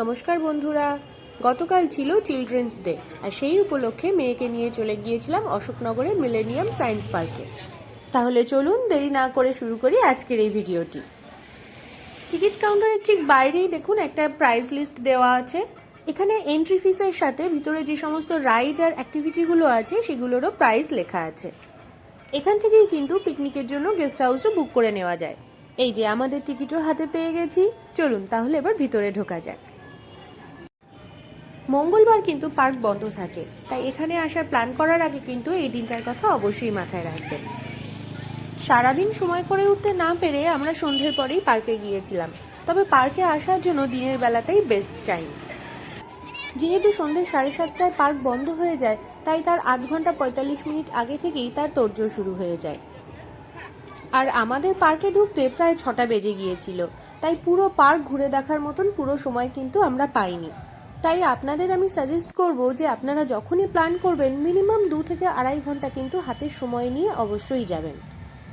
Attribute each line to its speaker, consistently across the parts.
Speaker 1: নমস্কার বন্ধুরা। গতকাল ছিল চিলড্রেন্স ডে আর সেই উপলক্ষে মেয়েকে নিয়ে চলে গিয়েছিলাম অশোকনগরের মিলেনিয়াম সায়েন্স পার্কে তাহলে চলুন দেরি না করে শুরু করি আজকের এই ভিডিওটি। টিকিট কাউন্টারের ঠিক বাইরেই দেখুন একটা প্রাইস লিস্ট দেওয়া আছে। এখানে এন্ট্রি ফিসের সাথে ভিতরে যে সমস্ত রাইড আর অ্যাক্টিভিটিগুলো আছে, সেগুলোরও প্রাইস লেখা আছে। এখান থেকেই কিন্তু পিকনিকের জন্য গেস্ট হাউসও বুক করে নেওয়া যায়। এই যে আমাদের টিকিটও হাতে পেয়ে গেছি। চলুন তাহলে এবার ভিতরে ঢোকা যাক। মঙ্গলবার কিন্তু পার্ক বন্ধ থাকে। তাই এখানে আসার প্ল্যান করার আগে কিন্তু এই দিনটার কথা অবশ্যই মাথায় রাখবেন। সারাদিন সময় করে উঠতে না পেরে আমরা সন্ধ্যের পরেই পার্কে গিয়েছিলাম। তবে পার্কে আসার জন্য দিনের বেলাতেই বেস্ট টাইম। যেহেতু সন্ধ্যে সাড়ে সাতটায় পার্ক বন্ধ হয়ে যায়, তাই তার আধ ঘণ্টা পঁয়তাল্লিশ মিনিট আগে থেকেই তার তোড়জোড় শুরু হয়ে যায়। আর আমাদের পার্কে ঢুকতে প্রায় ছটা বেজে গিয়েছিল, তাই পুরো পার্ক ঘুরে দেখার মতন পুরো সময় কিন্তু আমরা পাইনি। তাই আপনাদের আমি সাজেস্ট করব যে আপনারা যখনই প্ল্যান করবেন মিনিমাম দু থেকে আড়াই ঘণ্টা কিন্তু হাতের সময় নিয়ে অবশ্যই যাবেন।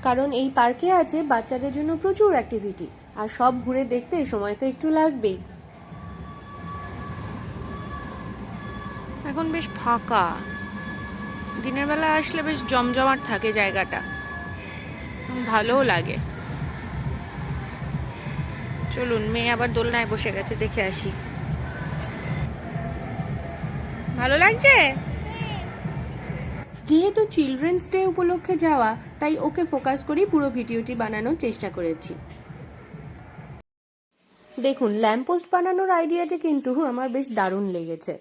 Speaker 1: কারণ এই পার্কে আছে বাচ্চাদের জন্য প্রচুর অ্যাক্টিভিটি আর সব ঘুরে দেখতে সময় তো একটু লাগবেই।
Speaker 2: এখন বেশ ফাঁকা। দিনের বেলা আসলে বেশ জমজমাট থাকে জায়গাটা। ভালোও লাগে। চলুন, মেয়ে আবার দোলনায় বসে গেছে, দেখে আসি। ভালো লাগছে?
Speaker 1: যেহেতু চিলড্রেন্স ডে উপলক্ষে যাওয়া, তাই ওকে ফোকাস করেই পুরো ভিডিওটি বানানোর চেষ্টা করেছি। দেখুন, ল্যাম্পপোস্ট বানানোর আইডিয়াটি কিন্তু আমার বেশ দারুণ লেগেছে।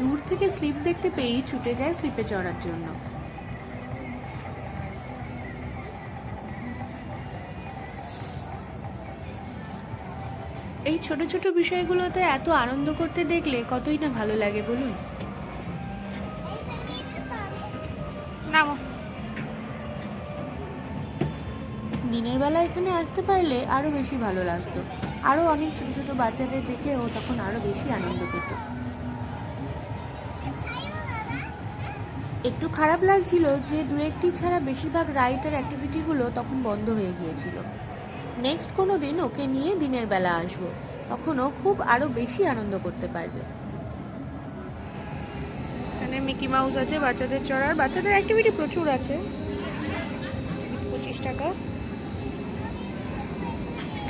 Speaker 1: দূর থেকে স্লিপ দেখতে পেয়েই ছুটে যায় স্লিপে চড়ার জন্য। এই ছোট ছোট বিষয়গুলোতে এত আনন্দ করতে দেখলে কতই না ভালো লাগে বলুন?
Speaker 2: নামো।
Speaker 1: দিনের বেলা এখানে আসতে পারলে আরও বেশি ভালো লাগতো। আরও অনেক ছোট ছোট বাচ্চাদের দেখে ও তখন আরও বেশি আনন্দ পেত। একটু খারাপ লাগছিল যে দু একটি ছাড়া বেশিরভাগ রাইড আর অ্যাক্টিভিটিগুলো তখন বন্ধ হয়ে গিয়েছিল। নেক্সট কোনো দিন ওকে নিয়ে দিনের বেলা আসব। তখন ও খুব আরও বেশি আনন্দ করতে পারবে।
Speaker 2: এখানে মিকি মাউস আছে বাচ্চাদের চড়ার। বাচ্চাদের অ্যাক্টিভিটি প্রচুর আছে। পঁচিশ টাকা।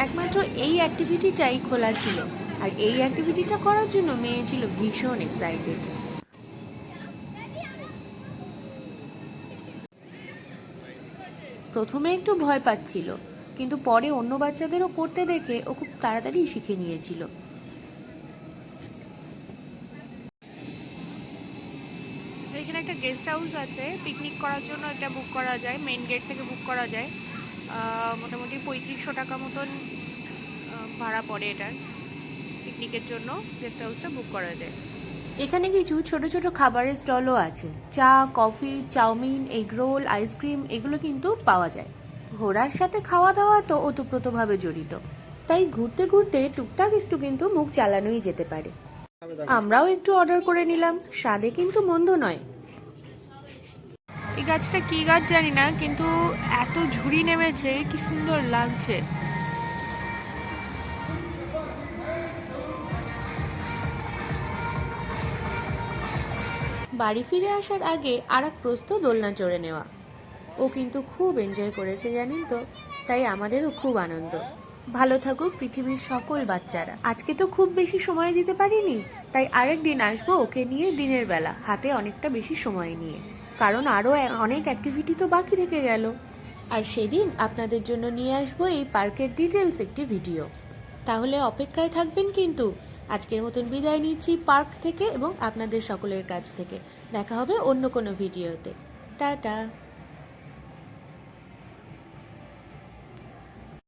Speaker 1: একমাত্র এই অ্যাক্টিভিটিটাই খোলা ছিল। আর এই অ্যাক্টিভিটিটা করার জন্য মেয়ে ছিল ভীষণ এক্সাইটেড প্রথমে একটু ভয় পাচ্ছিল। কিন্তু পরে অন্য বাচ্চাদেরও করতে দেখে ও খুব তাড়াতাড়ি শিখে নিয়েছিল।
Speaker 2: এখানে একটা গেস্ট হাউস আছে। পিকনিক করার জন্য এটা বুক করা যায় মেন গেট থেকে বুক করা যায়। মোটামুটি পঁয়ত্রিশশো টাকা মতন ভাড়া পড়ে এটার। পিকনিকের জন্য গেস্ট হাউসটা বুক করা যায়।
Speaker 1: এখানে কিছু ছোট ছোট খাবারের স্টলও আছে। চা কফি চাউমিন এগরোল আইসক্রিম এগুলো কিন্তু পাওয়া যায়। ঘোরার সাথে খাওয়া দাওয়া তো ওতপ্রোতভাবে জড়িত। তাই ঘুরতে ঘুরতে টুকটাক একটু কিন্তু মুখ চালানোই যেতে পারে। আমরাও একটু অর্ডার করে নিলাম। স্বাদে কিন্তু মন্দ নয়।
Speaker 2: এই গাছটা কি গাছ জানি না কিন্তু এত ঝুড়ি নেমেছে কি সুন্দর লাগছে।
Speaker 1: বাড়ি ফিরে আসার আগে আর এক প্রস্ত দোলনা চড়ে নেওয়া। ও কিন্তু খুব এনজয় করেছে জানেন তো? তাই আমাদেরও খুব আনন্দ। ভালো থাকুক পৃথিবীর সকল বাচ্চারা। আজকে তো খুব বেশি সময় দিতে পারিনি, তাই আরেক দিন আসব ওকে নিয়ে দিনের বেলা, হাতে অনেকটা বেশি সময় নিয়ে। কারণ আরও অনেক অ্যাক্টিভিটি তো বাকি থেকে গেল। আর সেদিন আপনাদের জন্য নিয়ে আসব এই পার্কের ডিটেলস একটি ভিডিও তাহলে অপেক্ষায় থাকবেন কিন্তু। আজকের মতন বিদায় নিচ্ছি পার্ক থেকে এবং আপনাদের সকলের কাছ থেকে। দেখা হবে অন্য কোনো ভিডিওতে টাটা।